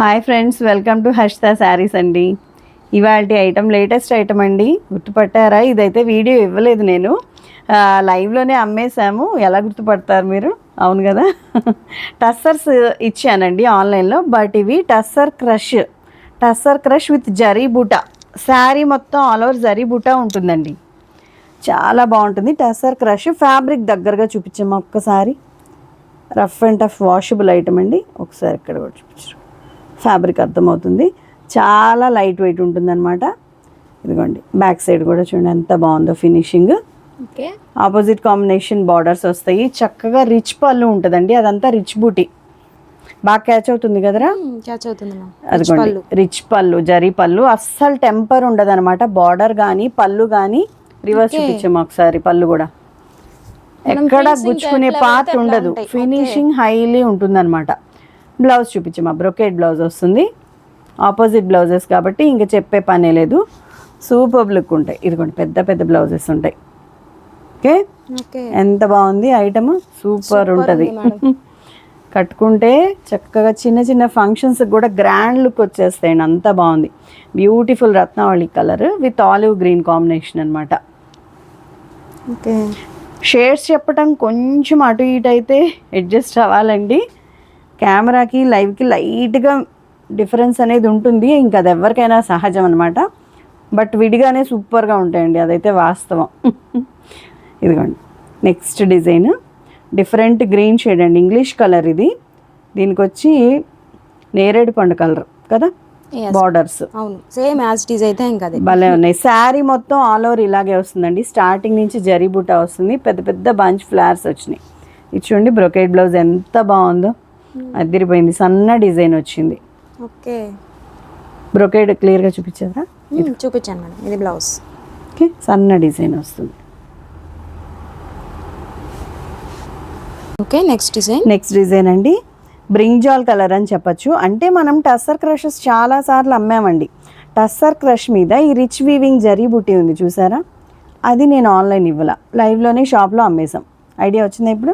Hi friends welcome to Harshita sarees అండి. ఇవాళ item latest item అండి. గుర్తుపట్టారా? ఇదైతే వీడియో ఇవ్వలేదు నేను. లైవ్లోనే అమ్మేశాము. ఎలా గుర్తుపడతారు మీరు? అవును కదా? టస్సర్స్ ఇచ్చానండి ఆన్లైన్లో బట్ ఇవి tussar crush. Tussar crush with zari buta. Sari మొత్తం ఆల్ ఓవర్ జరీ బూటా ఉంటుందండి. చాలా బాగుంటుంది. టస్సర్ క్రష్ ఫ్యాబ్రిక్ దగ్గరగా చూపించాము ఒక్కసారి. Rough and tough washable item అండి. ఒకసారి ఇక్కడ కూడా చూపించారు ఫ్యాబ్రిక్ అర్థమవుతుంది. చాలా లైట్ వెయిట్ ఉంటుంది అనమాట ఇదిగోండి బ్యాక్ సైడ్ కూడా చూడండి ఎంత బాగుందో finishing. Okay. Opposite combination borders వస్తాయి. చక్కగా రిచ్ పళ్ళు ఉంటుందండి అదంతా రిచ్ బూటీ. బాగా క్యాచ్ అవుతుంది కదరా? క్యాచ్ అవుతుంది అదిగోండి రిచ్ పళ్ళు జరీ పళ్ళు. అస్సలు టెంపర్ ఉండదు అనమాట బార్డర్ కానీ పళ్ళు కానీ రివర్స్ చూపించాము ఒకసారి పళ్ళు కూడా. ఎక్కడ గుచ్చుకునే పార్ట్ ఉండదు. ఫినిషింగ్ హైలీ ఉంటుందన్నమాట. బ్లౌజ్ చూపించమా బ్రొకేట్ బ్లౌజ్ వస్తుంది. ఆపోజిట్ బ్లౌజెస్ కాబట్టి ఇంకా చెప్పే పనే లేదు. సూపర్ లుక్ ఉంటాయి. ఇదిగోండి పెద్ద పెద్ద బ్లౌజెస్ ఉంటాయి. ఓకే? ఓకే. ఎంత బాగుంది ఐటమ్? సూపర్ ఉంటుంది. కట్టుకుంటే చక్కగా చిన్న చిన్న ఫంక్షన్స్ కూడా గ్రాండ్ లుక్ వచ్చేస్తాయండి. అంత బాగుంది. Beautiful Ratnavali colour with olive green combination అనమాట ఓకే. షేడ్స్ చెప్పటం కొంచెం అటు ఇటు అయితే అడ్జస్ట్ అవ్వాలండి. కెమెరాకి లైవ్కి లైట్గా డిఫరెన్స్ అనేది ఉంటుంది. ఇంకా అది ఎవరికైనా సహజం అనమాట బట్ విడిగానే సూపర్గా ఉంటాయండి. అదైతే వాస్తవం. ఇదిగోండి. Next design. Different green shade అండి. ఇంగ్లీష్ కలర్ ఇది. దీనికి వచ్చి నేరేడు పండు కలర్ కదా. బార్డర్స్ అవును. సేమ్ యాజ్ ఇట్ ఈజ్ అయితే ఇంకా అదే. భలే ఉన్నాయి. శారీ మొత్తం ఆల్ ఓవర్ ఇలాగే వస్తుందండి. స్టార్టింగ్ నుంచి జరీ బూటా వస్తుంది. పెద్ద పెద్ద బంచ్ ఫ్లవర్స్ వచ్చినాయి. ఇది చూడండి బ్రొకేట్ బ్లౌజ్ ఎంత బాగుందో. అదిరిపోయింది. సన్న డిజైన్ వచ్చింది. ఓకే. బ్రొకేడ్ క్లియర్గా చూపించారా చూపించాను మేడం. ఇది బ్లౌజ్. ఓకే. సన్న డిజైన్ వస్తుంది. Okay next design. Next design అండి. బ్రింజాల్ కలర్ అని చెప్పొచ్చు. అంటే మనం టస్సర్ క్రషెస్ చాలా సార్లు అమ్మామండి. టస్సర్ క్రష్ మీద ఈ రిచ్ వీవింగ్ జరీ బుట్టి ఉంది చూసారా? అది నేను ఆన్లైన్ ఇవ్వాల. లైవ్లోనే షాప్లో అమ్మేశాం. ఐడియా వచ్చిందా ఇప్పుడు?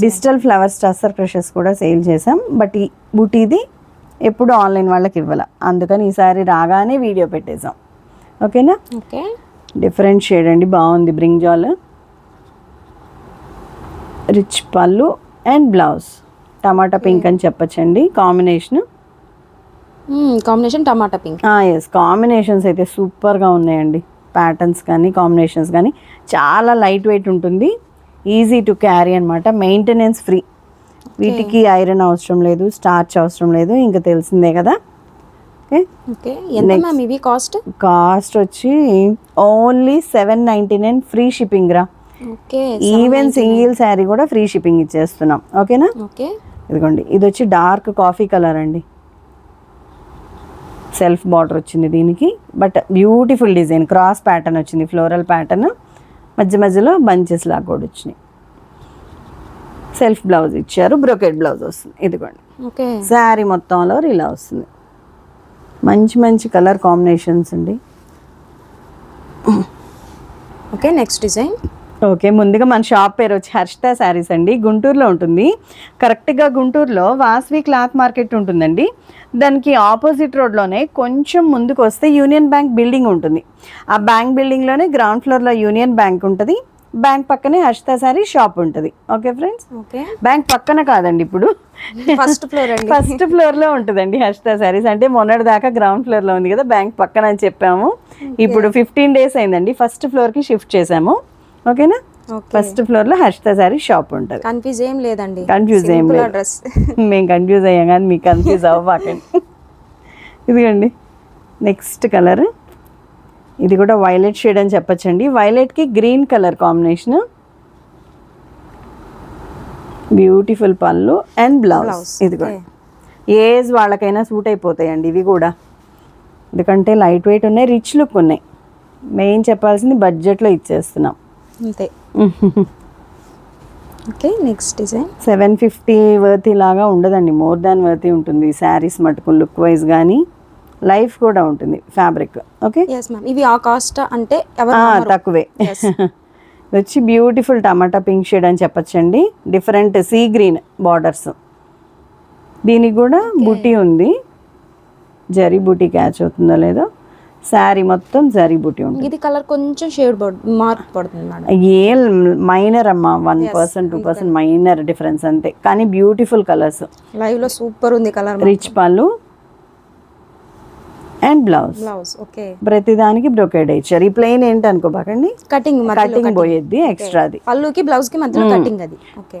డిజిటల్ ఫ్లవర్స్ టస్సర్ క్రషెస్ కూడా సేల్ చేసాం బట్ ఈ బుటీది ఎప్పుడు ఆన్లైన్ వాళ్ళకి ఇవ్వాల. అందుకని ఈసారి రాగానే వీడియో పెట్టేశాం. ఓకేనా? ఓకే. డిఫరెంట్ షేడ్ అండి. బాగుంది. Brinjal rich pallu and blouse. Tomato pink అని చెప్పచ్చండి. Combination? Combination tomato pink. Yes combinations అయితే సూపర్గా ఉన్నాయండి. ప్యాటర్న్స్ కానీ కాంబినేషన్స్ కానీ. చాలా లైట్ వెయిట్ ఉంటుంది. ఈజీ టు క్యారీ అనమాట మెయింటెనెన్స్ ఫ్రీ వీటికి ఐరన్ అవసరం లేదు స్టార్చ్ అవసరం లేదు ఇంకా తెలిసిందే కదా. ఓకే ఇవి కాస్ట్ కాస్ట్ వచ్చి only seven ninety nine free shipping రా. ఈవెన్ సింగిల్ శారీ కూడా ఫ్రీ షిప్పింగ్ ఇచ్చేస్తున్నాం. ఓకేనా ఓకే ఇదిగోండి ఇది వచ్చి డార్క్ కాఫీ కలర్ అండి. సెల్ఫ్ బార్డర్ వచ్చింది దీనికి. But beautiful design cross pattern వచ్చింది ఫ్లోరల్ ప్యాటర్న్ మధ్య మధ్యలో బంచెస్ లాగా కూడా వచ్చినాయి సెల్ఫ్ బ్లౌజ్ ఇచ్చారు బ్రొకెట్ బ్లౌజ్ వస్తుంది. ఇదిగోండి. ఓకే. శారీ మొత్తంలో ఇలా వస్తుంది. మంచి మంచి కలర్ కాంబినేషన్స్ అండి. Okay next design. ఓకే ముందుగా మన షాప్ పేరు వచ్చి హర్షిత శారీస్ అండి. గుంటూరులో ఉంటుంది. కరెక్ట్గా గుంటూరులో వాస్వి క్లాత్ మార్కెట్ ఉంటుందండి. దానికి ఆపోజిట్ రోడ్లోనే కొంచెం ముందుకు వస్తే యూనియన్ బ్యాంక్ బిల్డింగ్ ఉంటుంది. ఆ బ్యాంక్ బిల్డింగ్లోనే గ్రౌండ్ ఫ్లోర్లో యూనియన్ బ్యాంక్ ఉంటుంది. బ్యాంక్ పక్కనే హర్షిత శారీ షాప్ ఉంటుంది. Okay friends? ఓకే. బ్యాంక్ పక్కన కాదండి ఇప్పుడు. ఫస్ట్ ఫ్లోర్ అండి. ఫస్ట్ ఫ్లోర్లో ఉంటుందండి హర్షిత శారీస్. అంటే మొన్నటి దాకా గ్రౌండ్ ఫ్లోర్లో ఉంది కదా బ్యాంక్ పక్కన అని చెప్పాము. ఇప్పుడు ఫిఫ్టీన్ డేస్ అయిందండి. ఫస్ట్ ఫ్లోర్కి షిఫ్ట్ చేసాము ఓకేనా? ఓకే. ఫస్ట్ ఫ్లోర్లో హర్షిత శారీ షాప్ ఉంటుంది. కన్ఫ్యూజ్ ఏం లేదండి. కన్ఫ్యూజ్ ఏం లేదు. మేము కన్ఫ్యూజ్ అయ్యాం కానీ మీకు కన్ఫ్యూజ్ అవ్వకండి. ఇదిగోండి. నెక్స్ట్ కలర్ ఇది కూడా వైలెట్ షేడ్ అని చెప్పచ్చండి. వైలెట్కి green colour combination beautiful pallu and blouse ఇది కూడా ఏజ్ వాళ్ళకైనా సూట్ అయిపోతాయండి ఇవి కూడా. ఎందుకంటే లైట్ వెయిట్ ఉన్నాయి రిచ్ లుక్ ఉన్నాయి. మెయిన్ చెప్పాల్సింది బడ్జెట్లో ఇచ్చేస్తున్నాం. అంతే. Okay next design seven fifty worthy లాగా ఉండదండి. మోర్ దాన్ వర్తీ ఉంటుంది. శారీస్ మటుకు లుక్ వైజ్ కానీ లైఫ్ కూడా ఉంటుంది ఫ్యాబ్రిక్ ఓకే ఎస్ మ్యామ్ ఇవి ఆ కాస్ట్ అంటే. తక్కువే. వచ్చి బ్యూటిఫుల్ టమాటా పింక్ షేడ్ అని చెప్పచ్చండి. డిఫరెంట్ సీ గ్రీన్ బార్డర్స్ దీనికి కూడా బుట్టి ఉంది. జరీ బూటీ క్యాచ్ అవుతుందో లేదో. శారీ మొత్తం జరీ బూటీ ఉంటుంది. ఇది కలర్ కొంచెం షేడ్ మార్క్ పడుతుంది మేడం. ఏ మైనర్ అమ్మా one percent two percent minor difference అంతే. కానీ బ్యూటిఫుల్ కలర్స్. లైవ్లో సూపర్ ఉంది colour rich pallu and blouse. Blouse okay. ప్రతిదానికి బ్రొకేడ్ ఇచ్చారు ఈ ప్లెయిన్ ఏంటి అనుకోబాకండి కటింగ్ కటింగ్ పోయేది ఎక్స్ట్రాది పళ్ళుకి బ్లౌజ్కి మధ్యలో కటింగ్ అది. ఓకే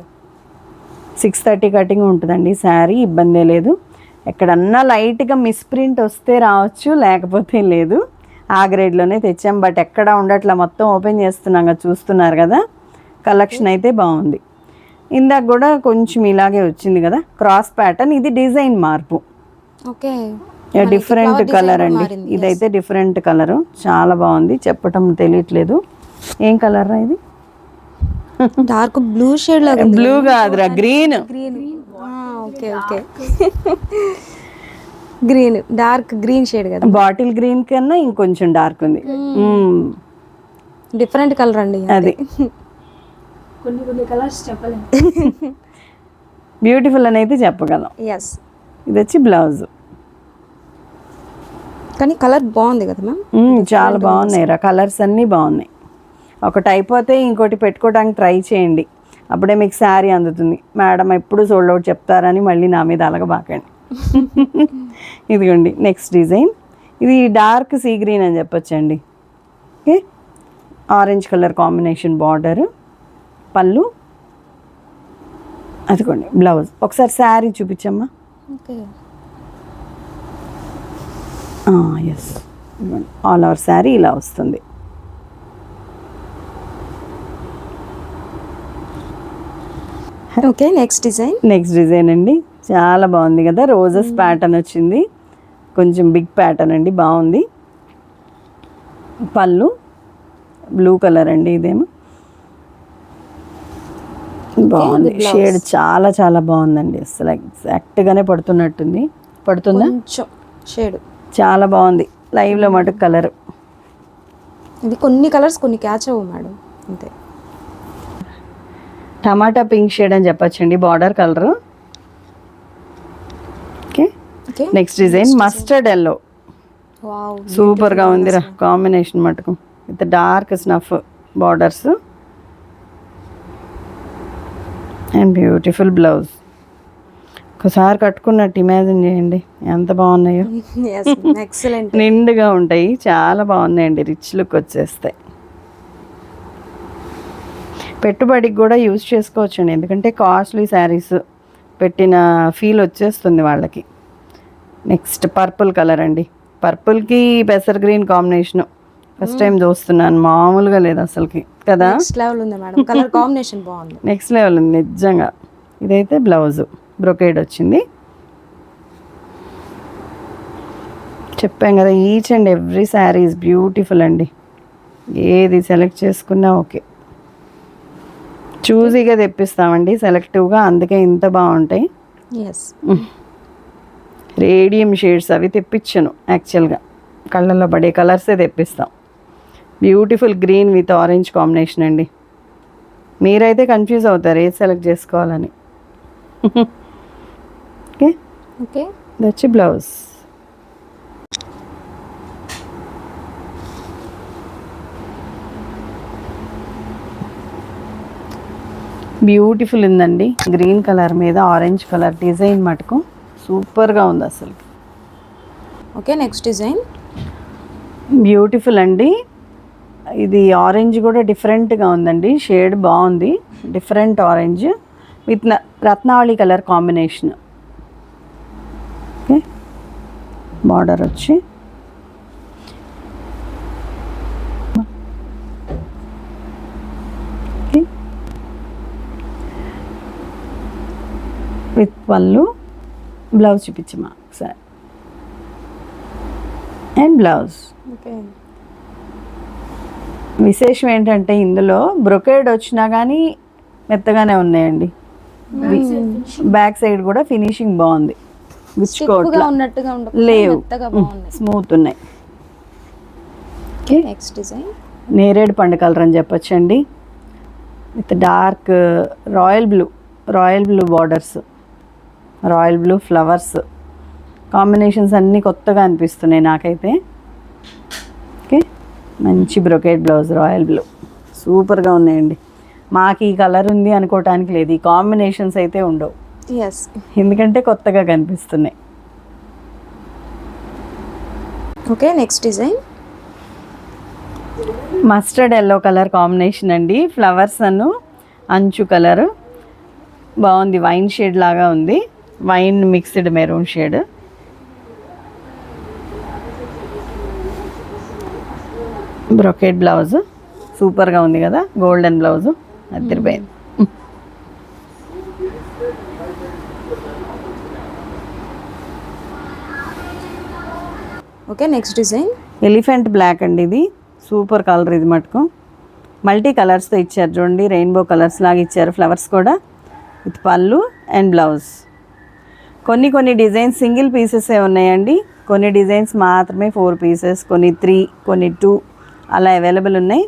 సిక్స్ థర్టీ కటింగ్ ఉంటుందండి శారీ ఇబ్బందే లేదు. ఎక్కడన్నా లైట్గా మిస్ప్రింట్ వస్తే రావచ్చు లేకపోతే లేదు. ఆ గ్రేడ్లోనే తెచ్చాం. బట్ ఎక్కడ ఉండట్లా మొత్తం ఓపెన్ చేస్తున్నాం చూస్తున్నారు కదా. కలెక్షన్ అయితే బాగుంది. ఇందాక కూడా కొంచెం ఇలాగే వచ్చింది కదా క్రాస్ ప్యాటర్న్. ఇది డిజైన్ మార్పు. ఓకే. డిఫరెంట్ కలర్ అండి. ఇదైతే డిఫరెంట్ కలర్. చాలా బాగుంది. చెప్పటం తెలియట్లేదు. ఏం కలర్ ఇది? డార్క్ బ్లూ షేడ్ బ్లూ కాదురా green. Green. Okay okay. Green dark green shade కదా. బాటిల్ గ్రీన్ కన్నా ఇంకొంచెం డార్క్ ఉంది. డిఫరెంట్ కలర్ అండి అది. కొన్ని కొన్ని కలర్స్ చెప్పలేము బ్యూటిఫుల్ అని అయితే చెప్పగలం. ఎస్ ఇది వచ్చి బ్లౌజ్ కానీ కలర్ బాగుంది కదా మ్యామ్ మ్మ్, చాలా బాగున్నాయి రా. కలర్స్ అన్నీ బాగున్నాయి. ఒకటి అయిపోతే ఇంకోటి పెట్టుకోవడానికి ట్రై చేయండి. అప్పుడే మీకు శారీ అందుతుంది. మేడం ఎప్పుడు సోల్డ్ అవుట్ చెప్తారని మళ్ళీ నా మీద అలగబాకండి. ఇదిగోండి నెక్స్ట్ డిజైన్ ఇది డార్క్ సీ గ్రీన్ అని చెప్పొచ్చండి. Okay? Orange colour combination border pallu. అదిగోండి బ్లౌజ్ ఒకసారి sari చూపించమ్మా. Okay. Yes all over sari ఇలా వస్తుంది. Okay next design next design అండి. చాలా బాగుంది కదా రోజెస్ ప్యాటర్న్ వచ్చింది. కొంచెం బిగ్ ప్యాటర్న్ అండి బాగుంది. పళ్ళు బ్లూ కలర్ అండి ఇదేమో. బాగుంది. షేడ్ చాలా చాలా బాగుందండి. అసలు ఎగ్జాక్ట్గానే పడుతున్నట్టుంది. పడుతుందా? షేడ్ చాలా బాగుంది. లైవ్లో మటుకు కలర్ ఇది కొన్ని కలర్స్ కొన్ని క్యాచ్ అవ్వు మేడం అంతే. టమాటా పింక్ షేడ్ అని చెప్పొచ్చండి. Border colour. Okay. Next design mustard yellow. సూపర్గా ఉందిరా కాంబినేషన్ మటుకు. With dark snuff borders. And beautiful blouse. ఒకసారి కట్టుకున్నట్టు ఇమాజిన్ చేయండి. ఎంత బాగున్నాయో. నిండుగా ఉంటాయి. చాలా బాగున్నాయండి. రిచ్ లుక్ వచ్చేస్తాయి. పెట్టుబడికి కూడా యూజ్ చేసుకోవచ్చండి. ఎందుకంటే కాస్ట్లీ శారీస్ పెట్టిన ఫీల్ వచ్చేస్తుంది వాళ్ళకి. నెక్స్ట్ పర్పుల్ కలర్ అండి. పర్పుల్కి పెసర్ గ్రీన్ కాంబినేషన్. ఫస్ట్ టైం చూస్తున్నాను. మామూలుగా లేదు అసలుకి. కదా? నెక్స్ట్ లెవెల్ ఉంది మేడం. కలర్ కాంబినేషన్ బాగుంది. నెక్స్ట్ లెవెల్ ఉంది. నిజంగా. ఇదైతే బ్లౌజ్. బ్రొకేడ్ వచ్చింది. చెప్పాం కదా each and every sari is beautiful అండి. ఏది సెలెక్ట్ చేసుకున్నా ఓకే. చూజీగా తెప్పిస్తామండి సెలెక్టివ్గా అందుకే ఇంత బాగుంటాయి. ఎస్ రేడియం షేడ్స్ అవి తెప్పించను యాక్చువల్గా. కళ్ళల్లో పడే కలర్సే తెప్పిస్తాం. Beautiful green with orange combination అండి. మీరైతే కన్ఫ్యూజ్ అవుతారు ఏది సెలెక్ట్ చేసుకోవాలని. ఓకే? ఓకే. ఇది వచ్చి బ్లౌజ్. బ్యూటిఫుల్ ఉందండి. గ్రీన్ కలర్ మీద ఆరెంజ్ కలర్ డిజైన్ మటుకు సూపర్గా ఉంది అసలు. Okay next design. బ్యూటిఫుల్ అండి. ఇది ఆరెంజ్ కూడా డిఫరెంట్గా ఉందండి. షేడ్ బాగుంది. Different orange with Ratnavali colour combination. Okay border వచ్చి పళ్ళు బ్లౌజ్ చూపించమా ఒకసారి. అండ్ బ్లౌజ్ విశేషం ఏంటంటే ఇందులో బ్రొకేడ్ వచ్చినా కానీ మెత్తగానే ఉన్నాయండి. బ్యాక్ సైడ్ కూడా ఫినిషింగ్ బాగుంది. లేవు. స్మూత్ ఉన్నాయి. ఓకే నెక్స్ట్ డిజైన్ నేరేడు పండు కలర్ అని చెప్పొచ్చండి. With dark royal blue royal blue borders royal blue flowers. Combinations అన్నీ కొత్తగా అనిపిస్తున్నాయి నాకైతే. ఓకే? మంచి బ్రొకేట్ బ్లౌజ్ రాయల్ బ్లూ. సూపర్గా ఉన్నాయండి. మాకు ఈ కలర్ ఉంది అనుకోవటానికి లేదు. ఈ కాంబినేషన్స్ అయితే ఉండవు. ఎస్ ఎందుకంటే కొత్తగా కనిపిస్తున్నాయి. Okay next design mustard yellow colour combination అండి. ఫ్లవర్స్ అను అంచు కలర్. బాగుంది. వైన్ షేడ్ లాగా ఉంది. Wine mixed maroon shade. Brocade blouse. సూపర్గా ఉంది కదా గోల్డెన్ బ్లౌజ్. అదిరిపోయింది okay next design. Elephant block అండి ఇది. సూపర్ కలర్ ఇది మటుకు. మల్టీ కలర్స్తో ఇచ్చారు చూడండి రెయిన్బో కలర్స్ లాగా ఇచ్చారు ఫ్లవర్స్ కూడా. విత్ పళ్ళు అండ్ బ్లౌజ్. కొన్ని కొన్ని డిజైన్స్ సింగిల్ పీసెసే ఉన్నాయండి. కొన్ని డిజైన్స్ మాత్రమే ఫోర్ పీసెస్ కొన్ని త్రీ కొన్ని టూ అలా అవైలబుల్ ఉన్నాయి.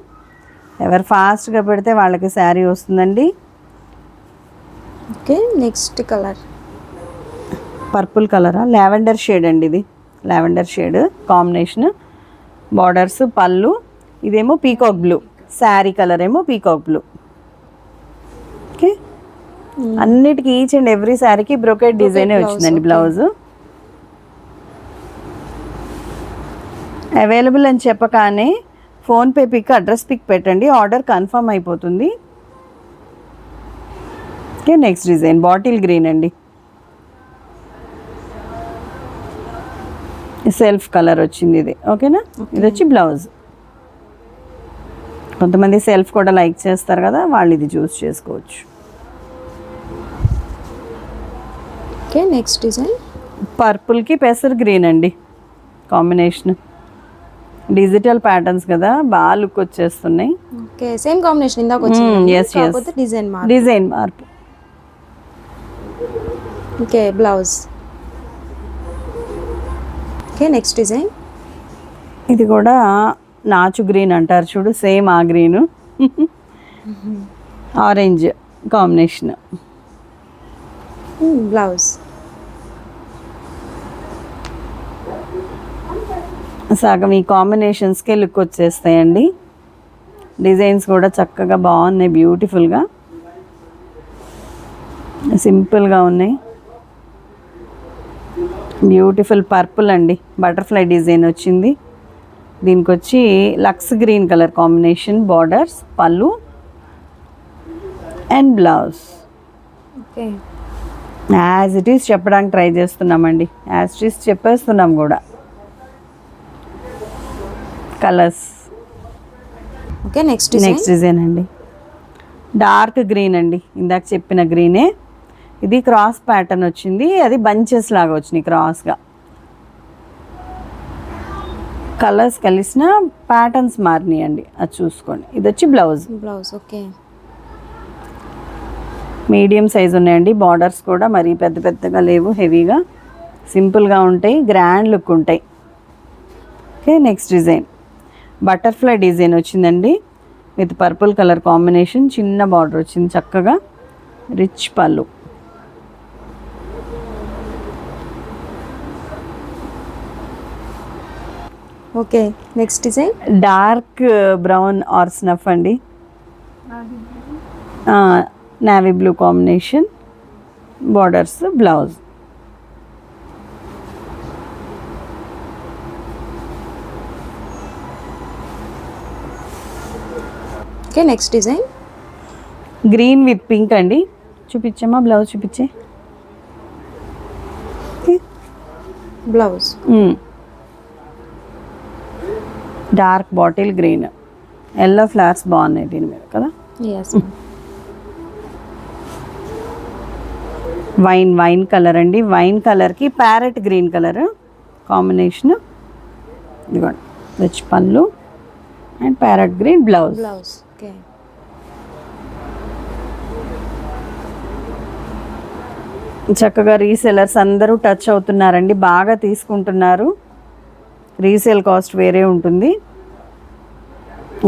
ఎవరు ఫాస్ట్గా పెడితే వాళ్ళకి శారీ వస్తుందండి. Okay next colour. పర్పుల్ కలరా? లావెండర్ షేడ్ అండి ఇది. Lavender shade combination. Borders pallu. ఇదేమో పీకాక్ బ్లూ. శారీ కలర్ ఏమో పీకాక్ బ్లూ. ఓకే. అన్నిటికీ ఈచ్ అండ్ ఎవ్రీ శారీకి బ్రొకెట్ డిజైనే వచ్చిందండి. బ్లౌజ్ అవైలబుల్ అని చెప్పగానే ఫోన్పే పిక్ అడ్రస్ పిక్ పెట్టండి. ఆర్డర్ కన్ఫర్మ్ అయిపోతుంది. Okay next design bottle green అండి. సెల్ఫ్ కలర్ వచ్చింది ఇది. ఓకేనా ఇది వచ్చి బ్లౌజ్ కొంతమంది సెల్ఫ్ కూడా లైక్ చేస్తారు కదా వాళ్ళు ఇది చూస్ చేసుకోవచ్చు. ఓకే నెక్స్ట్ డిజైన్ పర్పుల్కి పెసర్ గ్రీన్ అండి. కాంబినేషన్. డిజిటల్ ప్యాటర్న్స్ కదా బాగా లుక్ వచ్చేస్తున్నాయి. ఓకే సేమ్ కాంబినేషన్ ఇందాక వచ్చింది. Yes, yes. కాకపోతే డిజైన్ మార్ డిజైన్ మార్పు. Okay blouse okay next design ఇది కూడా నాచు గ్రీన్ అంటారు చూడు సేమ్ ఆ గ్రీను. Orange combination. బ్లౌజ్ సగం ఈ కాంబినేషన్స్కే లుక్ వచ్చేస్తాయండి. డిజైన్స్ కూడా చక్కగా బాగున్నాయి బ్యూటిఫుల్గా. సింపుల్గా ఉన్నాయి. బ్యూటిఫుల్ పర్పుల్ అండి బటర్ఫ్లై డిజైన్ వచ్చింది. దీనికి వచ్చి Lux green colour combination borders pallu and blouse. Okay. As it is చెప్పడానికి ట్రై చేస్తున్నామండి. యాజ్ ఇట్ ఈస్ చెప్పేస్తున్నాం కూడా. Colours. Okay next next design అండి. డార్క్ గ్రీన్ అండి. ఇందాక చెప్పిన గ్రీనే ఇది క్రాస్ ప్యాటర్న్ వచ్చింది. అది బంచెస్ లాగా వచ్చినాయి క్రాస్గా కలర్స్ కలిసిన ప్యాటర్న్స్ మారినాయి అండి అది చూసుకోండి. ఇది వచ్చి blouse blouse okay. Medium size ఉన్నాయండి. బార్డర్స్ కూడా మరీ పెద్ద పెద్దగా లేవు హెవీగా సింపుల్గా ఉంటాయి. గ్రాండ్ లుక్ ఉంటాయి. Okay next design butterfly design వచ్చిందండి. విత్ పర్పుల్ కలర్ కాంబినేషన్ చిన్న బార్డర్ వచ్చింది చక్కగా. Rich pallu. Okay next design? Dark brown or snuff అండి. Navy blue. Combination. Borders blouse. Okay next design green with pink అండి. చూపించమ్మా blouse చూపించే. Blouse dark bottle green yellow flowers బాగున్నాయి దీని మీద కదా? వైన్ వైన్ కలర్ అండి. వైన్ కలర్కి ప్యారెట్ గ్రీన్ కలర్ కాంబినేషన్ ఇదిగోండి rich pallu. And parrot green blouse blouse okay. చక్కగా రీసేలర్స్ అందరూ టచ్ అవుతున్నారండి బాగా తీసుకుంటున్నారు. రీసేల్ కాస్ట్ వేరే ఉంటుంది.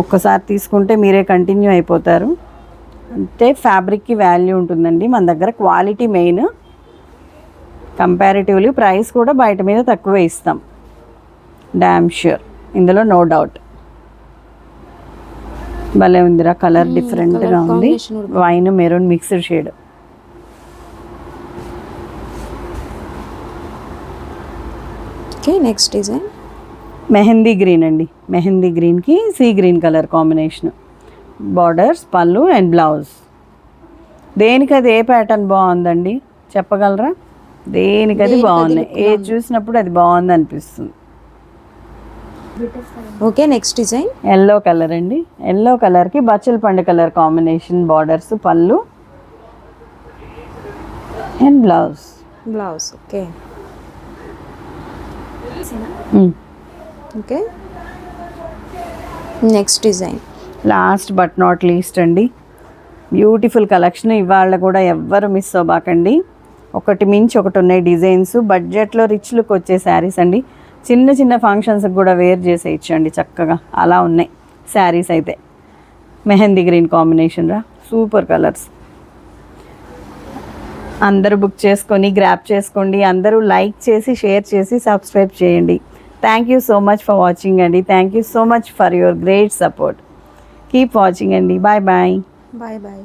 ఒక్కసారి తీసుకుంటే మీరే కంటిన్యూ అయిపోతారు. అంటే ఫ్యాబ్రిక్కి వాల్యూ ఉంటుందండి మన దగ్గర క్వాలిటీ మెయిన్. కంపారిటివ్లీ ప్రైస్ కూడా బయట మీద తక్కువే ఇస్తాం. డ్యామ్ ష్యూర్ ఇందులో నో డౌట్. భలే ఉందిరా కలర్ డిఫరెంట్గా ఉంది. Wine maroon mixed shade. Okay next design. Mehndi green అండి. మెహందీ గ్రీన్కి sea green colour combination. Borders pallu and blouse. దేనికి అది ఏ ప్యాటర్న్ బాగుందండి? చెప్పగలరా? దేనికి అది బాగుంది? ఏ చూసినప్పుడు అది బాగుంది అనిపిస్తుంది okay next design yellow colour అండి. ఎల్లో కలర్కి బచ్చల పండు colour combination borders pallu. And blouse blouse okay. Okay. Next design last but not least అండి. బ్యూటిఫుల్ కలెక్షన్ ఇవాళ కూడా ఎవ్వరు మిస్ అవ్వకండి. ఒకటి మించి ఒకటి ఉన్నాయి డిజైన్స్. బడ్జెట్లో రిచ్ లుక్ వచ్చే శారీస్ అండి. చిన్న చిన్న ఫంక్షన్స్కి కూడా వేర్ చేసేయచ్చండి చక్కగా. అలా ఉన్నాయి. శారీస్ అయితే. మెహందీ గ్రీన్ కాంబినేషన్ రా. సూపర్ కలర్స్ అందరూ బుక్ చేసుకొని గ్రాప్ చేసుకోండి. అందరూ లైక్ చేసి షేర్ చేసి సబ్స్క్రైబ్ చేయండి. Thank you so much for watching అండి. Thank you so much for your great support keep watching అండి. Bye bye bye bye